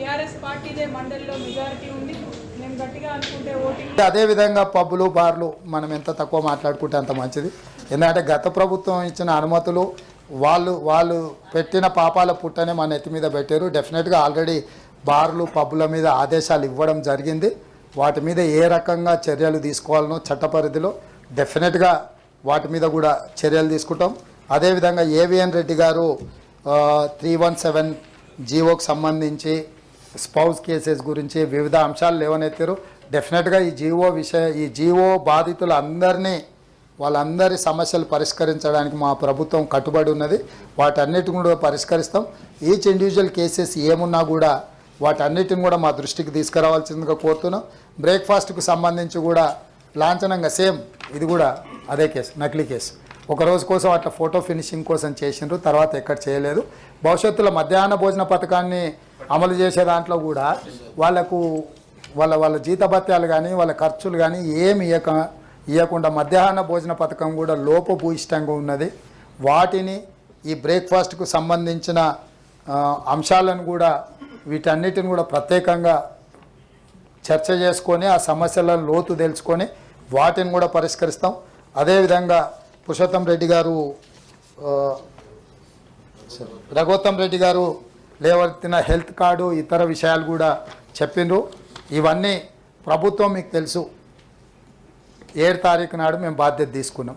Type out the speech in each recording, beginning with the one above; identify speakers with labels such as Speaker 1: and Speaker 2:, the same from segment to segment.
Speaker 1: TRS పార్టీదే మండలిలో majority ఉంది. మేము గట్టిగా అనుకుంటే ఓటింగ్
Speaker 2: అదేవిధంగా పబ్బులు బార్లు మనం ఎంత తక్కువ మాట్లాడుకుంటే అంత మంచిది. ఎందుకంటే గత ప్రభుత్వం ఇచ్చిన అనుమతులు వాళ్ళు వాళ్ళు పెట్టిన పాపాల పుట్టనే మన ఎత్తి మీద పెట్టారు. డెఫినెట్గా ఆల్రెడీ బార్లు పబ్బుల మీద ఆదేశాలు ఇవ్వడం జరిగింది. వాటి మీద ఏ రకంగా చర్యలు తీసుకోవాలనో చట్ట పరిధిలో డెఫినెట్గా వాటి మీద కూడా చర్యలు తీసుకుంటాం. అదేవిధంగా ఏవిఎన్ రెడ్డి గారు త్రీ వన్ సెవెన్ జీవోకి సంబంధించి స్పౌస్ కేసెస్ గురించి వివిధ అంశాలు లేవనెత్తారు. డెఫినెట్గా ఈ జీవో విషయ ఈ జీవో బాధితులందరినీ వాళ్ళందరి సమస్యలు పరిష్కరించడానికి మా ప్రభుత్వం కట్టుబడి ఉన్నది. వాటన్నిటిని కూడా పరిష్కరిస్తాం. ఈచ్ ఇండివిజువల్ కేసెస్ ఏమున్నా కూడా వాటన్నిటిని కూడా మా దృష్టికి తీసుకురావాల్సిందిగా కోరుతున్నాం. బ్రేక్ఫాస్ట్కు సంబంధించి కూడా లాంఛనంగా సేమ్ ఇది కూడా అదే కేసు నకిలీ కేసు. ఒక రోజు కోసం అట్లా ఫోటో ఫినిషింగ్ కోసం చేసిండ్రు తర్వాత ఎక్కడ చేయలేదు. భవిష్యత్తులో మధ్యాహ్న భోజన పథకాన్ని అమలు చేసే దాంట్లో కూడా వాళ్ళకు వాళ్ళ వాళ్ళ జీతభత్యాలు కానీ వాళ్ళ ఖర్చులు కానీ ఏమి ఇవ్వక ఇవ్వకుండా మధ్యాహ్న భోజన పథకం కూడా లోపభూయిష్టంగా ఉన్నది. వాటిని ఈ బ్రేక్ఫాస్ట్కు సంబంధించిన అంశాలను కూడా వీటన్నిటిని కూడా ప్రత్యేకంగా చర్చ చేసుకొని ఆ సమస్యలను లోతు తెలుసుకొని వాటిని కూడా పరిష్కరిస్తాం. అదేవిధంగా పురుషోత్తం రెడ్డి గారు రఘోత్తం రెడ్డి గారు లేవర్తిన హెల్త్ కార్డు ఇతర విషయాలు కూడా చెప్పిండ్రు. ఇవన్నీ ప్రభుత్వం మీకు తెలుసు. ఏడు తారీఖు నాడు మేము బాధ్యత తీసుకున్నాం.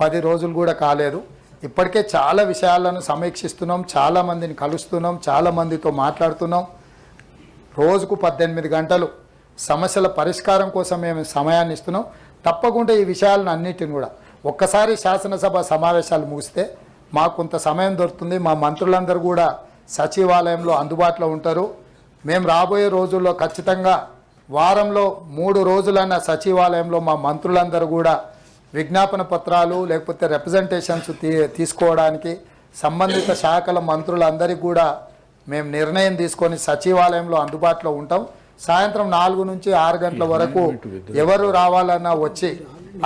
Speaker 2: పది రోజులు కూడా కాలేదు. ఇప్పటికే చాలా విషయాలను సమీక్షిస్తున్నాం చాలామందిని కలుస్తున్నాం చాలామందితో మాట్లాడుతున్నాం. రోజుకు పద్దెనిమిది గంటలు సమస్యల పరిష్కారం కోసం మేము సమయాన్ని ఇస్తున్నాం. తప్పకుండా ఈ విషయాలను అన్నిటిని కూడా ఒక్కసారి శాసనసభ సమావేశాలు ముగిస్తే మాకు కొంత సమయం దొరుకుతుంది. మా మంత్రులందరూ కూడా సచివాలయంలో అందుబాటులో ఉంటారు. మేము రాబోయే రోజుల్లో ఖచ్చితంగా వారంలో మూడు రోజులన్న సచివాలయంలో మా మంత్రులందరూ కూడా విజ్ఞాపన పత్రాలు లేకపోతే రిప్రజెంటేషన్స్ తీ తీసుకోవడానికి సంబంధిత శాఖల మంత్రులందరికీ కూడా మేము నిర్ణయం తీసుకొని సచివాలయంలో అందుబాటులో ఉంటాం. సాయంత్రం నాలుగు నుంచి ఆరు గంటల వరకు ఎవరు రావాలన్నా వచ్చి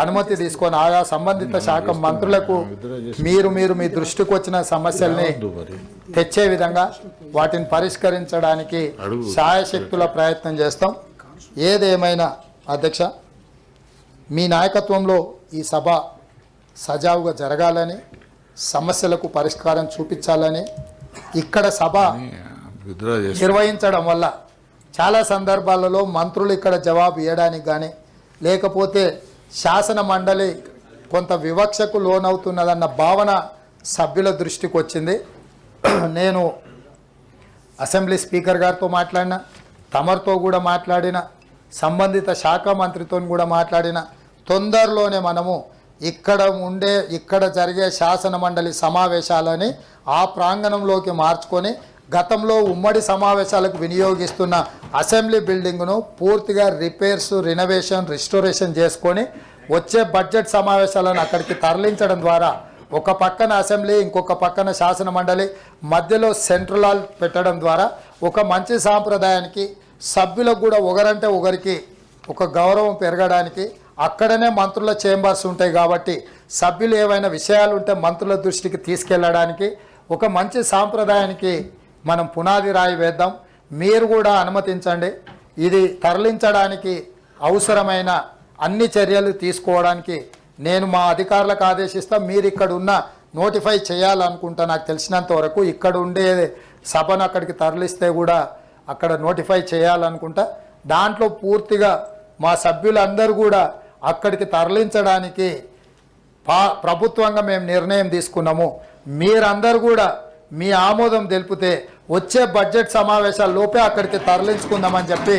Speaker 2: అనుమతి తీసుకొని ఆయా సంబంధిత శాఖ మంత్రులకు మీరు మీరు మీ దృష్టికి వచ్చిన సమస్యల్ని తెచ్చే విధంగా వాటిని పరిష్కరించడానికి శాయశక్తుల ప్రయత్నం చేస్తాం. ఏదేమైనా అధ్యక్ష మీ నాయకత్వంలో ఈ సభ సజావుగా జరగాలని సమస్యలకు పరిష్కారం చూపించాలని ఇక్కడ సభ నిర్వహించడం వల్ల చాలా సందర్భాలలో మంత్రులు ఇక్కడ జవాబు ఇవ్వడానికి కానీ లేకపోతే శాసన మండలి కొంత వివక్షకు లోనవుతున్నదన్న భావన సభ్యుల దృష్టికి వచ్చింది. నేను అసెంబ్లీ స్పీకర్ గారితో మాట్లాడిన తమరితో కూడా మాట్లాడిన సంబంధిత శాఖ మంత్రితో కూడా మాట్లాడిన తొందరలోనే మనము ఇక్కడ ఉండే ఇక్కడ జరిగే శాసన మండలి సమావేశాలని ఆ ప్రాంగణంలోకి మార్చుకొని గతంలో ఉమ్మడి సమావేశాలకు వినియోగిస్తున్న అసెంబ్లీ బిల్డింగ్ను పూర్తిగా రిపేర్స్ రినోవేషన్ రిస్టోరేషన్ చేసుకొని వచ్చే బడ్జెట్ సమావేశాలను అక్కడికి తరలించడం ద్వారా ఒక పక్కన అసెంబ్లీ ఇంకొక పక్కన శాసన మండలి మధ్యలో సెంట్రల్ హాల్ పెట్టడం ద్వారా ఒక మంచి సాంప్రదాయానికి సభ్యులకు కూడా ఒకరంటే ఒకరికి ఒక గౌరవం పెరగడానికి అక్కడనే మంత్రుల చేంబర్స్ ఉంటాయి కాబట్టి సభ్యులు ఏవైనా విషయాలు ఉంటే మంత్రుల దృష్టికి తీసుకెళ్ళడానికి ఒక మంచి సాంప్రదాయానికి మనం పునాది రాయి వేద్దాం. మీరు కూడా అనుమతించండి. ఇది తరలించడానికి అవసరమైన అన్ని చర్యలు తీసుకోవడానికి నేను మా అధికారులకు ఆదేశిస్తా. మీరు ఇక్కడ ఉన్న నోటిఫై చేయాలనుకుంటా నాకు తెలిసినంత వరకు ఇక్కడ ఉండే సభను అక్కడికి తరలిస్తే కూడా అక్కడ నోటిఫై చేయాలనుకుంటా. దాంట్లో పూర్తిగా మా సభ్యులందరూ కూడా అక్కడికి తరలించడానికి పా ప్రభుత్వంగా మేము నిర్ణయం తీసుకున్నాము. మీరందరూ కూడా మీ ఆమోదం తెలిపితే వచ్చే బడ్జెట్ సమావేశాల లోపే అక్కడికి తరలించుకుందామని చెప్పి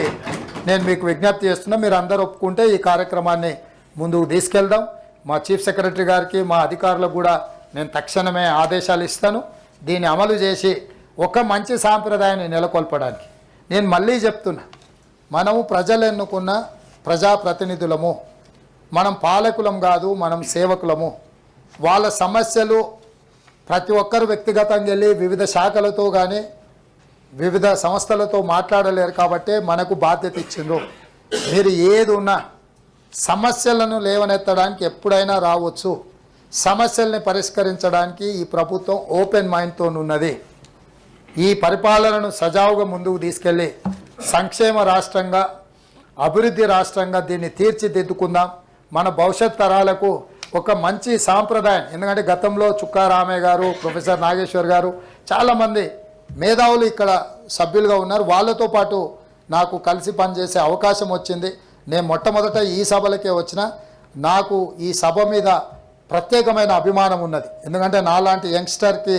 Speaker 2: నేను మీకు విజ్ఞప్తి చేస్తున్నా. మీరు అందరూ ఒప్పుకుంటే ఈ కార్యక్రమాన్ని ముందుకు తీసుకెళ్దాం. మా చీఫ్ సెక్రటరీ గారికి మా అధికారులకు కూడా నేను తక్షణమే ఆదేశాలు ఇస్తాను. దీన్ని అమలు చేసి ఒక మంచి సాంప్రదాయాన్ని నెలకొల్పడానికి. నేను మళ్ళీ చెప్తున్నా మనము ప్రజలు ఎన్నుకున్న ప్రజాప్రతినిధులము. మనం పాలకులం కాదు మనం సేవకులము. వాళ్ళ సమస్యలు ప్రతి ఒక్కరు వ్యక్తిగతంగా వెళ్ళి వివిధ శాఖలతో కానీ వివిధ సంస్థలతో మాట్లాడలేరు కాబట్టి మనకు బాధ్యత ఇచ్చిండ్రు. మీరు ఏది ఉన్నా సమస్యలను లేవనెత్తడానికి ఎప్పుడైనా రావచ్చు. సమస్యల్ని పరిష్కరించడానికి ఈ ప్రభుత్వం ఓపెన్ మైండ్తో ఉన్నది. ఈ పరిపాలనను సజావుగా ముందుకు తీసుకెళ్ళి సంక్షేమ రాష్ట్రంగా అభివృద్ధి రాష్ట్రంగా దీన్ని తీర్చిదిద్దుకుందాం. మన భవిష్యత్ తరాలకు ఒక మంచి సాంప్రదాయం. ఎందుకంటే గతంలో చుక్కా రామయ్య గారు ప్రొఫెసర్ నాగేశ్వర్ గారు చాలామంది మేధావులు ఇక్కడ సభ్యులుగా ఉన్నారు. వాళ్ళతో పాటు నాకు కలిసి పనిచేసే అవకాశం వచ్చింది. నేను మొట్టమొదట ఈ సభలకే వచ్చిన. నాకు ఈ సభ మీద ప్రత్యేకమైన అభిమానం ఉన్నది. ఎందుకంటే నాలాంటి యంగ్స్టర్కి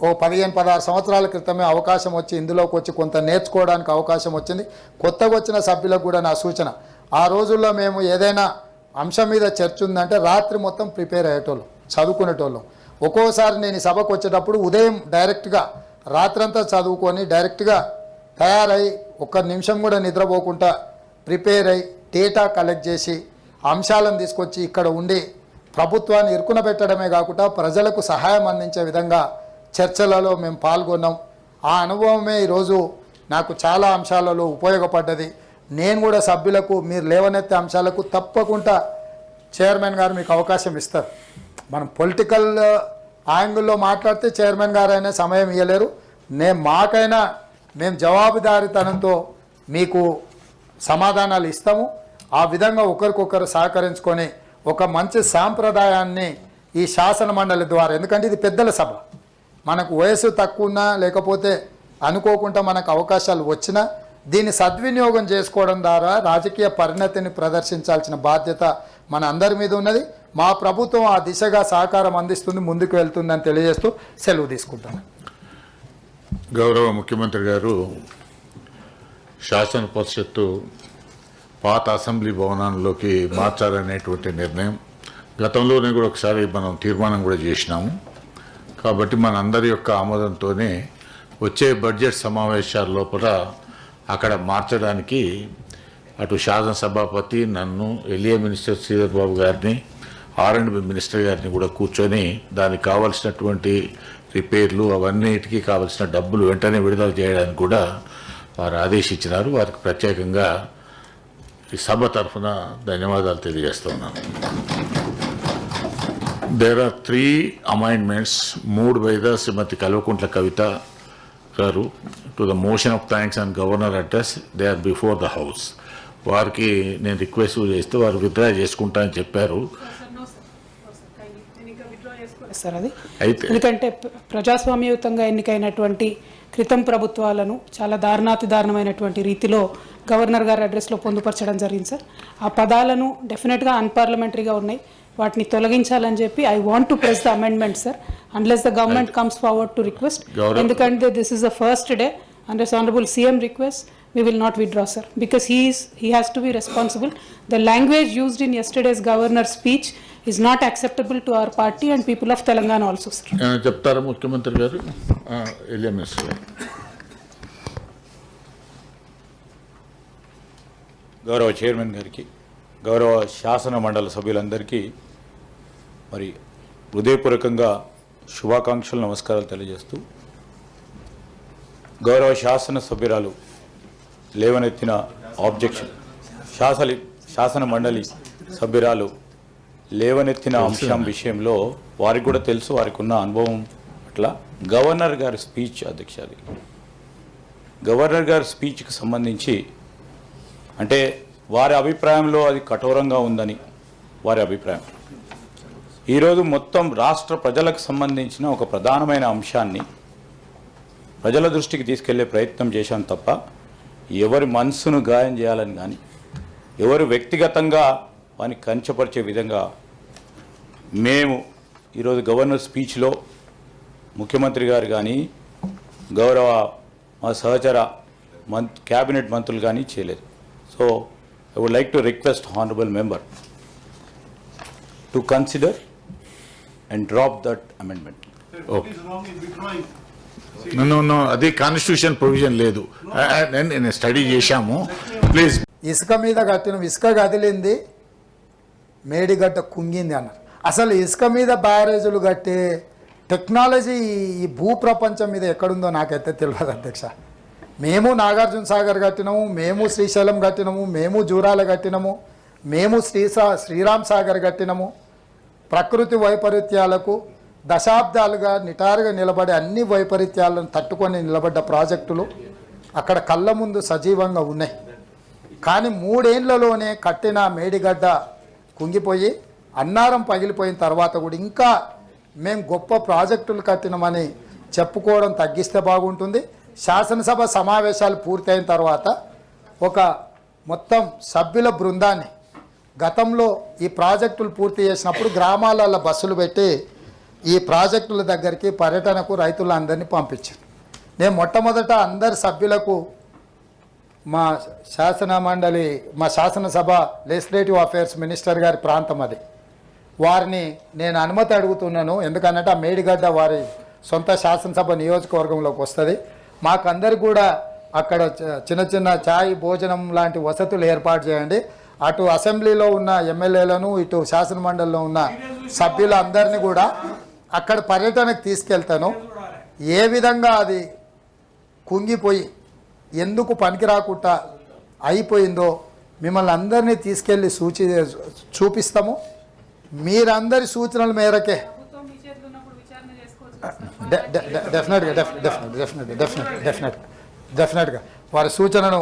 Speaker 2: ఓ పదిహేను పదహారు సంవత్సరాల క్రితమే అవకాశం వచ్చి ఇందులోకి వచ్చి కొంత నేర్చుకోవడానికి అవకాశం వచ్చింది. కొత్తగా వచ్చిన సభ్యులకు కూడా నా సూచన. ఆ రోజుల్లో మేము ఏదైనా అంశం మీద చర్చ ఉందంటే రాత్రి మొత్తం ప్రిపేర్ అయ్యేటోళ్ళం చదువుకునేటోళ్ళం. ఒక్కోసారి నేను సభకు వచ్చేటప్పుడు ఉదయం డైరెక్ట్గా రాత్రంతా చదువుకొని డైరెక్ట్గా తయారై ఒక్క నిమిషం కూడా నిద్రపోకుండా ప్రిపేర్ అయి డేటా కలెక్ట్ చేసి అంశాలను తీసుకొచ్చి ఇక్కడ ఉండి ప్రభుత్వాన్ని ఇరుకున పెట్టడమే కాకుండా ప్రజలకు సహాయం అందించే విధంగా చర్చలలో మేము పాల్గొన్నాం. ఆ అనుభవమే ఈరోజు నాకు చాలా అంశాలలో ఉపయోగపడ్డది. నేను కూడా సభ్యులకు మీరు లేవనెత్తే అంశాలకు తప్పకుండా చైర్మన్ గారు మీకు అవకాశం ఇస్తారు. మనం పొలిటికల్ యాంగిల్లో మాట్లాడితే చైర్మన్ గారు అయినా సమయం ఇవ్వలేరు నేను మాకైనా మేము జవాబుదారీతనంతో మీకు సమాధానాలు ఇస్తాము. ఆ విధంగా ఒకరికొకరు సహకరించుకొని ఒక మంచి సాంప్రదాయాన్ని ఈ శాసన మండలి ద్వారా ఎందుకంటే ఇది పెద్దల సభ. మనకు వయసు తక్కువన్నా లేకపోతే అనుకోకుండా మనకు అవకాశాలు వచ్చినా దీన్ని సద్వినియోగం చేసుకోవడం ద్వారా రాజకీయ పరిణతిని ప్రదర్శించాల్సిన బాధ్యత మన అందరి మీద ఉన్నది. మా ప్రభుత్వం ఆ దిశగా సహకారం అందిస్తుంది ముందుకు వెళ్తుందని తెలియజేస్తూ సెలవు తీసుకుంటాను
Speaker 3: గౌరవ ముఖ్యమంత్రి గారు శాసన పరిషత్తు పాత అసెంబ్లీ భవనాల్లోకి మార్చాలనేటువంటి నిర్ణయం. గతంలోనే కూడా ఒకసారి మనం తీర్మానం కూడా చేసినాము. కాబట్టి మన అందరి యొక్క ఆమోదంతోనే వచ్చే బడ్జెట్ సమావేశాల లోపల అక్కడ మార్చడానికి అటు శాసనసభాపతి నన్ను ఎలియా మినిస్టర్ శ్రీధర్ బాబు గారిని ఆర్ అండ్ బి మినిస్టర్ గారిని కూడా కూర్చొని దానికి కావాల్సినటువంటి రిపేర్లు అవన్నిటికీ కావాల్సిన డబ్బులు వెంటనే విడుదల చేయడానికి కూడా వారు ఆదేశించినారు. వారికి ప్రత్యేకంగా ఈ సభ తరఫున ధన్యవాదాలు తెలియజేస్తున్నాను దేర్ ఆర్ త్రీ అమైండ్మెంట్స్ మూడు వైద శ్రీమతి కల్వకుంట్ల కవిత గారు to the motion of thanks and governor address they are before the house వారికి నేను రిక్వెస్ట్ చేస్తే వారు విత్డ్రా చేసుకుంటా అని చెప్పారు.
Speaker 4: సార్ అది. ఎందుకంటే ప్ర- ప్రజాస్వామ్యయుతంగా ఎన్నికైనటువంటి క్రితం ప్రభుత్వాలను చాలా దారుణాతి దారుణమైనటువంటి రీతిలో గవర్నర్ గారి అడ్రస్లో పొందుపరచడం జరిగింది సార్ ఆ పదాలను డెఫినెట్గా అన్పార్లమెంటరీగా ఉన్నాయి. వాటిని తొలగించాలని చెప్పి I want to press the amendment sir unless the government comes forward to request ఎందుకంటే this is the first day unless honorable CM requests, we will not withdraw, sir, because he is, he has to be responsible. The language used in yesterday's governor's speech is not acceptable to our party and people of Telangana also, sir.
Speaker 3: చెప్తారా ముఖ్యమంత్రి గారు గారు
Speaker 5: గౌరవ chairman గారికి గౌరవ శాసన మండలి సభ్యులందరికీ మరి హృదయపూర్వకంగా శుభాకాంక్షలు నమస్కారాలు తెలియజేస్తూ గౌరవ శాసన సభ్యురాలు లేవనెత్తిన ఆబ్జెక్షన్ శాసలి శాసన మండలి సభ్యురాలు లేవనెత్తిన అంశం విషయంలో వారికి కూడా తెలుసు వారికి ఉన్న అనుభవం అట్లా. గవర్నర్ గారి స్పీచ్ అధ్యక్ష అది. గవర్నర్ గారి స్పీచ్కి సంబంధించి అంటే వారి అభిప్రాయంలో అది కఠోరంగా ఉందని వారి అభిప్రాయం. ఈరోజు మొత్తం రాష్ట్ర ప్రజలకు సంబంధించిన ఒక ప్రధానమైన అంశాన్ని ప్రజల దృష్టికి తీసుకెళ్ళే ప్రయత్నం చేశాం తప్ప ఎవరి మనసును గాయం చేయాలని కానీ ఎవరు వ్యక్తిగతంగా వాని కంచపరిచే విధంగా మేము ఈరోజు గవర్నర్ స్పీచ్లో ముఖ్యమంత్రి గారు కానీ గౌరవ మా సహచర మంత్ క్యాబినెట్ మంత్రులు కానీ చేయలేదు. So I would like to request honourable member to consider and drop that amendment
Speaker 3: okay no అది కాన్స్టిట్యూషన్ ప్రొవిజన్ లేదు. నేను నేను స్టడీ చేశాము. ప్లీజ్
Speaker 2: ఇసుక మీద కట్టిన ఇసుక కదిలింది మేడిగడ్డ కుంగింది అన్నారు. అసలు ఇసుక మీద బ్యారేజీలు కట్టే టెక్నాలజీ ఈ భూ ప్రపంచం మీద ఎక్కడుందో నాకైతే తెలియదు అధ్యక్ష. మేము నాగార్జున సాగర్ కట్టినాము మేము శ్రీశైలం కట్టినాము మేము జూరాల కట్టినాము మేము శ్రీసా శ్రీరామ్ సాగర్ కట్టినాము. ప్రకృతి వైపరీత్యాలకు దశాబ్దాలుగా నిటారుగా నిలబడే అన్ని వైపరీత్యాలను తట్టుకొని నిలబడ్డ ప్రాజెక్టులు అక్కడ కళ్ళ ముందు సజీవంగా ఉన్నాయి. కానీ మూడేళ్ళలోనే కట్టిన మేడిగడ్డ కుంగిపోయి అన్నారం పగిలిపోయిన తర్వాత కూడా ఇంకా మేము గొప్ప ప్రాజెక్టులు కట్టినామని చెప్పుకోవడం తగ్గిస్తే బాగుంటుంది. శాసనసభ సమావేశాలు పూర్తయిన తర్వాత ఒక మొత్తం సభ్యుల బృందాన్ని గతంలో ఈ ప్రాజెక్టులు పూర్తి చేసినప్పుడు గ్రామాలలో బస్సులు పెట్టి ఈ ప్రాజెక్టుల దగ్గరికి పర్యటనకు రైతులందరినీ పంపించాను నేను మొట్టమొదట అందరి సభ్యులకు మా శాసన మండలి మా శాసనసభ లెజిస్లేటివ్ అఫైర్స్ మినిస్టర్ గారి ప్రాంతం అది. వారిని నేను అనుమతి అడుగుతున్నాను. ఎందుకనంటే ఆ మేడిగడ్డ వారి సొంత శాసనసభ నియోజకవర్గంలోకి వస్తుంది. మాకందరికి కూడా అక్కడ చిన్న చిన్న ఛాయ్ భోజనం లాంటి వసతులు ఏర్పాటు చేయండి. అటు అసెంబ్లీలో ఉన్న ఎమ్మెల్యేలను ఇటు శాసనమండలిలో ఉన్న సభ్యులందరినీ కూడా అక్కడ పర్యటనకు తీసుకెళ్తాను. ఏ విధంగా అది కుంగిపోయి ఎందుకు పనికి రాకుండా అయిపోయిందో మిమ్మల్ని అందరినీ తీసుకెళ్ళి సూచి చూపిస్తాము. మీరందరి సూచనల మేరకే. డెఫినెట్గా డెఫ్ డెఫినెట్ డెఫినెట్ డెఫినెట్ డెఫినెట్గా. వారి సూచనను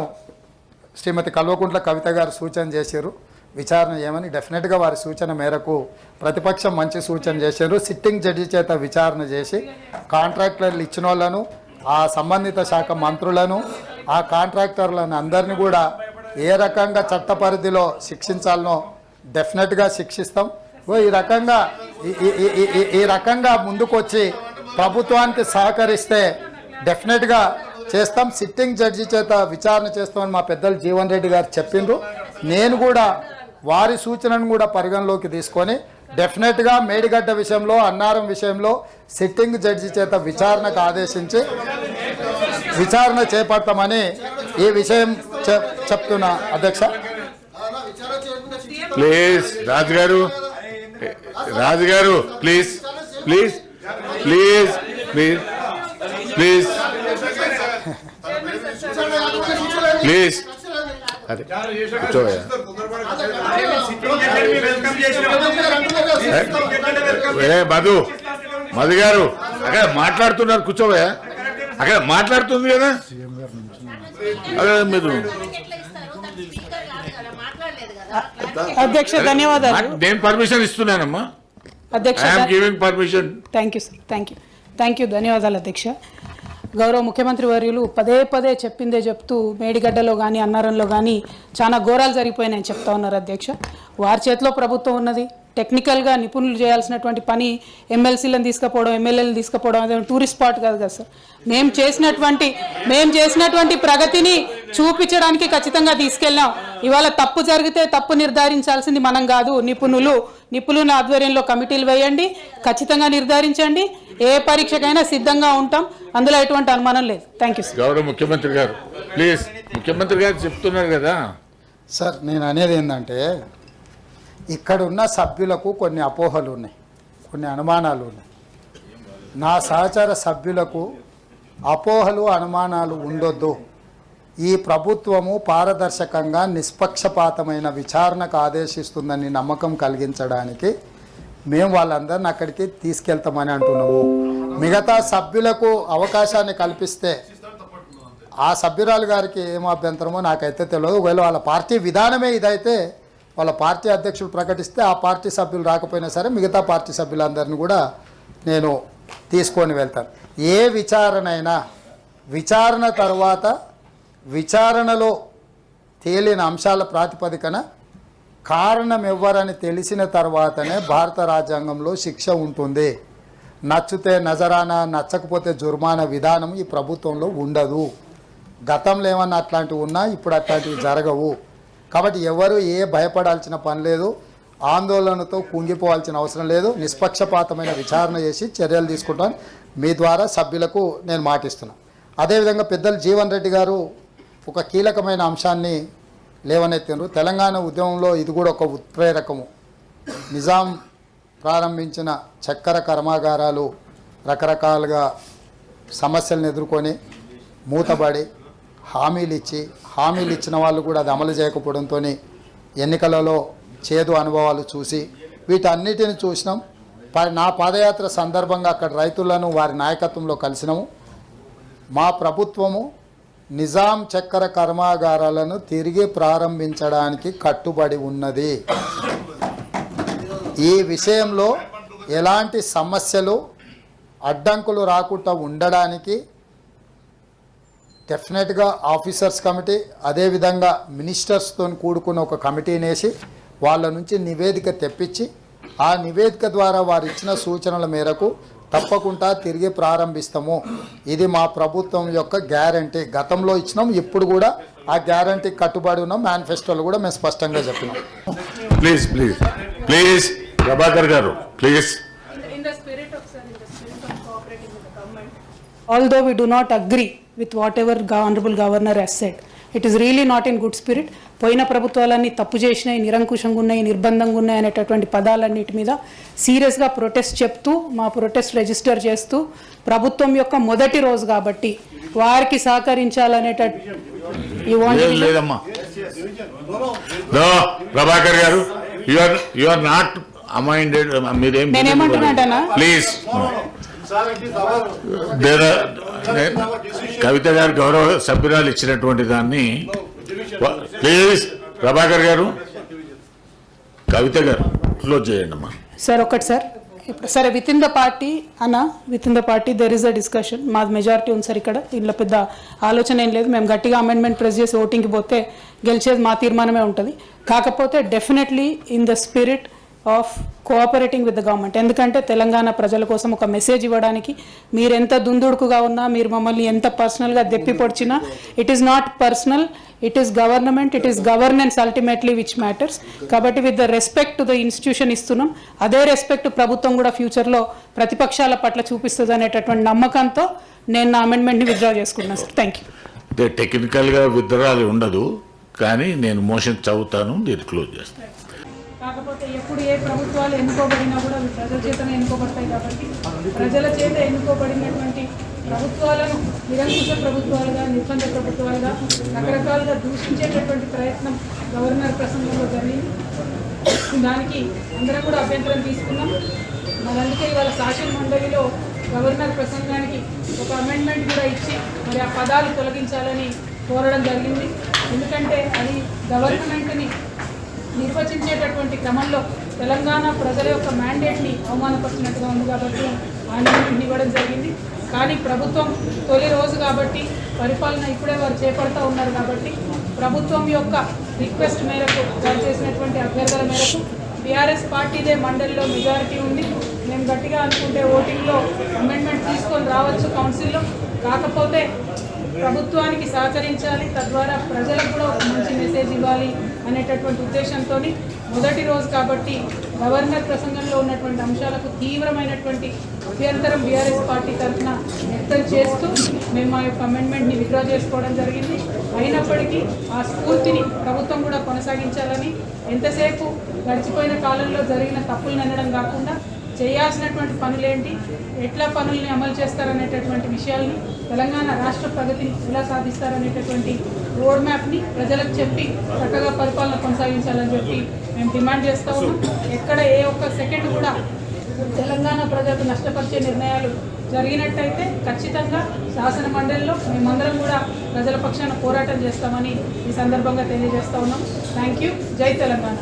Speaker 2: శ్రీమతి కల్వకుంట్ల కవిత గారు సూచన చేశారు. విచారణ చేయమని డెఫినెట్గా వారి సూచన మేరకు ప్రతిపక్షం మంచి సూచన చేశారు సిట్టింగ్ జడ్జి చేత విచారణ చేసి కాంట్రాక్టర్లు ఇచ్చిన వాళ్ళను ఆ సంబంధిత శాఖ మంత్రులను ఆ కాంట్రాక్టర్లను అందరినీ కూడా ఏ రకంగా చట్ట పరిధిలో శిక్షించాలనో డెఫినెట్గా శిక్షిస్తాం. ఓ ఈ రకంగా ఈ- ఈ రకంగా ముందుకొచ్చి ప్రభుత్వానికి సహకరిస్తే డెఫినెట్గా చేస్తాం. సిట్టింగ్ జడ్జి చేత విచారణ చేస్తామని మా పెద్దలు జీవన్ రెడ్డి గారు చెప్పిండ్రు. నేను కూడా వారి సూచనను కూడా పరిగణలోకి తీసుకొని డెఫినెట్గా మేడిగడ్డ విషయంలో అన్నారం విషయంలో సిట్టింగ్ జడ్జి చేత విచారణకు ఆదేశించి విచారణ చేపడతామని ఈ విషయం చెప్తున్నా. అధ్యక్ష.
Speaker 3: ప్లీజ్ రాజు గారు రాజు గారు please please please please please. Please. అదే. కూర్చోవయ్యా ఏ మధు మధు గారు అక్కడ మాట్లాడుతున్నారు కూర్చోవయ్యా అక్కడ మాట్లాడుతుంది కదా? అదే మీరు.
Speaker 4: అధ్యక్ష ధన్యవాదాలు.
Speaker 3: నేను పర్మిషన్ ఇస్తున్నానమ్మా.
Speaker 4: అధ్యక్ష
Speaker 3: giving permission
Speaker 4: thank you sir thank you thank you ధన్యవాదాలు అధ్యక్ష. గౌరవ ముఖ్యమంత్రి వర్యులు పదే పదే చెప్పిందే చెప్తూ మేడిగడ్డలో కానీ అన్నారంలో కానీ చాలా ఘోరాలు జరిగిపోయినాయని చెప్తా ఉన్నారు అధ్యక్ష. వారి చేతిలో ప్రభుత్వం ఉన్నది. టెక్నికల్గా నిపుణులు చేయాల్సినటువంటి పని ఎమ్మెల్సీలను తీసుకుపోవడం ఎమ్మెల్యేలను తీసుకుపోవడం అదే టూరిస్ట్ స్పాట్ కాదు కదా సార్. మేము చేసినటువంటి మేము చేసినటువంటి ప్రగతిని చూపించడానికి ఖచ్చితంగా తీసుకెళ్ళాం. ఇవాళ తప్పు జరిగితే తప్పు నిర్ధారించాల్సింది మనం కాదు. నిపుణులు నిపుణుల ఆధ్వర్యంలో కమిటీలు వేయండి. ఖచ్చితంగా నిర్ధారించండి. ఏ పరీక్షకైనా సిద్ధంగా ఉంటాం. అందులో ఎటువంటి అనుమానం లేదు. థ్యాంక్ యూ సార్
Speaker 3: గౌరవ ముఖ్యమంత్రి గారు ప్లీజ్. ముఖ్యమంత్రి గారు చెప్తున్నారు కదా.
Speaker 2: సార్ నేను అనేది ఏంటంటే ఇక్కడ ఉన్న సభ్యులకు కొన్ని అపోహలు ఉన్నాయి. కొన్ని అనుమానాలు ఉన్నాయి. నా సహచర సభ్యులకు అపోహలు అనుమానాలు ఉండొద్దు. ఈ ప్రభుత్వము పారదర్శకంగా నిష్పక్షపాతమైన విచారణకు ఆదేశిస్తుందని నమ్మకం కలిగించడానికి మేము వాళ్ళందరిని అక్కడికి తీసుకెళ్తామని అంటున్నాము. మిగతా సభ్యులకు అవకాశాన్ని కల్పిస్తే ఆ సభ్యురాలు గారికి ఏం అభ్యంతరమో నాకైతే తెలియదు. ఒకవేళ వాళ్ళ పార్టీ విధానమే ఇదైతే వాళ్ళ పార్టీ అధ్యక్షులు ప్రకటిస్తే ఆ పార్టీ సభ్యులు రాకపోయినా సరే మిగతా పార్టీ సభ్యులందరినీ కూడా నేను తీసుకొని వెళ్తాను. ఏ విచారణ అయినా విచారణ తర్వాత విచారణలో తేలిన అంశాల ప్రాతిపదికన కారణం ఎవ్వరని తెలిసిన తర్వాతనే భారత రాజ్యాంగంలో శిక్ష ఉంటుంది. నచ్చితే నజరానా నచ్చకపోతే జుర్మానా విధానం ఈ ప్రభుత్వంలో ఉండదు. గతంలో ఏమన్నా అట్లాంటివి ఉన్నా ఇప్పుడు అట్లాంటివి జరగవు. కాబట్టి ఎవరు ఏ భయపడాల్సిన పని లేదు ఆందోళనతో కుంగిపోవాల్సిన అవసరం లేదు నిష్పక్షపాతమైన విచారణ చేసి చర్యలు తీసుకుంటాను మీ ద్వారా సభ్యులకు నేను మాటిస్తున్నాను అదేవిధంగా పెద్దలు జీవన్ రెడ్డి గారు ఒక కీలకమైన అంశాన్ని లేవనెత్తినారు తెలంగాణ ఉద్యమంలో ఇది కూడా ఒక ఉత్ప్రేరకము. నిజాం ప్రారంభించిన చక్కెర కర్మాగారాలు రకరకాలుగా సమస్యలను ఎదుర్కొని మూతబడి హామీలు ఇచ్చి హామీలు ఇచ్చిన వాళ్ళు కూడా అది అమలు చేయకపోవడంతో ఎన్నికలలో చేదు అనుభవాలు చూసి వీటన్నిటిని చూసినాం. నా పాదయాత్ర సందర్భంగా అక్కడ రైతులను వారి నాయకత్వంలో కలిసినాము. మా ప్రభుత్వము నిజాం చక్కెర కర్మాగారాలను తిరిగి ప్రారంభించడానికి కట్టుబడి ఉన్నది. ఈ విషయంలో ఎలాంటి సమస్యలు అడ్డంకులు రాకుండా ఉండడానికి డెఫినెట్గా ఆఫీసర్స్ కమిటీ అదేవిధంగా మినిస్టర్స్తో కూడుకున్న ఒక కమిటీనేసి వాళ్ళ నుంచి నివేదిక తెప్పించి ఆ నివేదిక ద్వారా వారు ఇచ్చిన సూచనల మేరకు తప్పకుండా తిరిగి ప్రారంభిస్తాము. ఇది మా ప్రభుత్వం యొక్క గ్యారంటీ. గతంలో ఇచ్చినాం ఇప్పుడు కూడా ఆ గ్యారంటీ కట్టుబడి ఉన్నాం. మేనిఫెస్టోలో కూడా మేము స్పష్టంగా చెప్పినాం.
Speaker 3: ప్లీజ్ ప్లీజ్ ప్లీజ్ ప్రభాకర్ గారు please.
Speaker 4: In the spirit of sir in the spirit of cooperating with government
Speaker 6: although we do not agree with whatever go- honorable governor has said it is really not in good spirit. పోయిన ప్రభుత్వాలన్నీ తప్పు చేసినాయి నిరంకుశంగా ఉన్నాయి నిర్బంధంగా ఉన్నాయి అనేటటువంటి పదాలన్నిటి మీద సీరియస్గా protest చెప్తూ మా ప్రొటెస్ట్ రిజిస్టర్ చేస్తూ ప్రభుత్వం యొక్క మొదటి రోజు కాబట్టి వారికి సహకరించాలనేట
Speaker 3: లేదమ్మా. నో ప్రభాకర్ గారు you are you are not amended మీరేం? ప్లీజ్ కవిత గారు గౌరవ సభ్యురాలు ఇచ్చినటువంటి దాన్ని ప్లీజ్ ప్రభాకర్ గారు. కవిత గారు క్లోజ్ చేయండి అమ్మా.
Speaker 6: సార్ ఒకటి సార్. ఇప్పుడు సరే విత్ ఇన్ ద పార్టీ అన్న with in the party there is a discussion మాది మెజారిటీ ఉంది సార్ ఇక్కడ. దీనిలో పెద్ద ఆలోచన ఏం లేదు. మేము గట్టిగా అమెండ్మెంట్ ప్రెస్ చేసి ఓటింగ్కి పోతే గెలిచేది మా తీర్మానమే ఉంటుంది. కాకపోతే definitely in the spirit of cooperating with the government ఎందుకంటే తెలంగాణ ప్రజల కోసం ఒక మెసేజ్ ఇవ్వడానికి మీరు ఎంత దుందుడుకుగా ఉన్నా మీరు మమ్మల్ని ఎంత పర్సనల్గా దెప్పి పొడిచినా it is not personal it is government it is governance ultimately which matters కాబట్టి with the respect to the institution ఇస్తున్నాం. అదే రెస్పెక్ట్ ప్రభుత్వం కూడా ఫ్యూచర్లో ప్రతిపక్షాల పట్ల చూపిస్తుంది అనేటటువంటి నమ్మకంతో నేను నా అమెండ్మెంట్ని విత్డ్రా చేసుకున్నాను సార్ థ్యాంక్ యూ
Speaker 3: టెక్నికల్గా విత్డ్రాలు ఉండదు కానీ నేను మోషన్ చదువుతాను దీన్ని క్లోజ్ చేస్తాను.
Speaker 4: కాకపోతే ఎప్పుడు ఏ ప్రభుత్వాలు ఎన్నుకోబడినా కూడా అవి ప్రజల చేతనే ఎన్నుకోబడతాయి కాబట్టి ప్రజల చేత ఎన్నుకోబడినటువంటి ప్రభుత్వాలను నిరంకుశ ప్రభుత్వాలుగా నిర్బంధ ప్రభుత్వాలుగా రకరకాలుగా దూషించేటటువంటి ప్రయత్నం గవర్నర్ ప్రసంగంలో జరిగింది. దానికి అందరం కూడా అభ్యంతరం తీసుకున్నాం. మరి అందుకే ఇవాళ శాసన మండలిలో గవర్నర్ ప్రసంగానికి ఒక అమెండ్మెంట్ కూడా ఇచ్చి మరి ఆ పదాలు తొలగించాలని కోరడం జరిగింది. ఎందుకంటే అది గవర్నమెంట్ని నిర్వచించేటటువంటి క్రమంలో తెలంగాణ ప్రజల యొక్క మ్యాండేట్ని అవమానపరిచినట్టుగా ఉంది కాబట్టి ఆయన ఇవ్వడం జరిగింది. కానీ ప్రభుత్వం తొలి రోజు కాబట్టి పరిపాలన ఇప్పుడే వారు చేపడతా ఉన్నారు కాబట్టి ప్రభుత్వం యొక్క రిక్వెస్ట్ మేరకు జారీ చేసినటువంటి అభ్యర్థుల మేరకు బీఆర్ఎస్ పార్టీదే మండలిలో మెజారిటీ ఉంది. మేము గట్టిగా అనుకుంటే ఓటింగ్లో అమెండ్మెంట్ తీసుకొని రావచ్చు కౌన్సిల్లో కాకపోతే ప్రభుత్వానికి సహకరించాలి. తద్వారా ప్రజలకు కూడా ఒక మంచి మెసేజ్ ఇవ్వాలి. అనేటటువంటి ఉద్దేశంతో మొదటి రోజు కాబట్టి గవర్నర్ ప్రసంగంలో ఉన్నటువంటి అంశాలకు తీవ్రమైనటువంటి అభ్యంతరం బీఆర్ఎస్ పార్టీ తరఫున వ్యక్తం చేస్తూ మేము మా యొక్క అమెండ్మెంట్ని విత్డ్రా చేసుకోవడం జరిగింది. అయినప్పటికీ ఆ స్ఫూర్తిని ప్రభుత్వం కూడా కొనసాగించాలని ఎంతసేపు గడిచిపోయిన కాలంలో జరిగిన తప్పులను అనడం కాకుండా చేయాల్సినటువంటి పనులేంటి? ఎట్లా పనుల్ని అమలు చేస్తారనేటటువంటి విషయాల్ని తెలంగాణ రాష్ట్ర ప్రగతిని ఎలా సాధిస్తారనేటటువంటి రోడ్ మ్యాప్ని ప్రజలకు చెప్పి చక్కగా పరిపాలన కొనసాగించాలని చెప్పి మేము డిమాండ్ చేస్తూ ఉన్నాం. ఎక్కడ ఏ ఒక్క సెకండ్ కూడా తెలంగాణ ప్రజలకు నష్టపరిచే నిర్ణయాలు జరిగినట్టయితే ఖచ్చితంగా శాసన మండలిలో మేమందరం కూడా ప్రజల పక్షాన పోరాటం చేస్తామని ఈ సందర్భంగా తెలియజేస్తా ఉన్నాం. థ్యాంక్ యూ జై తెలంగాణ.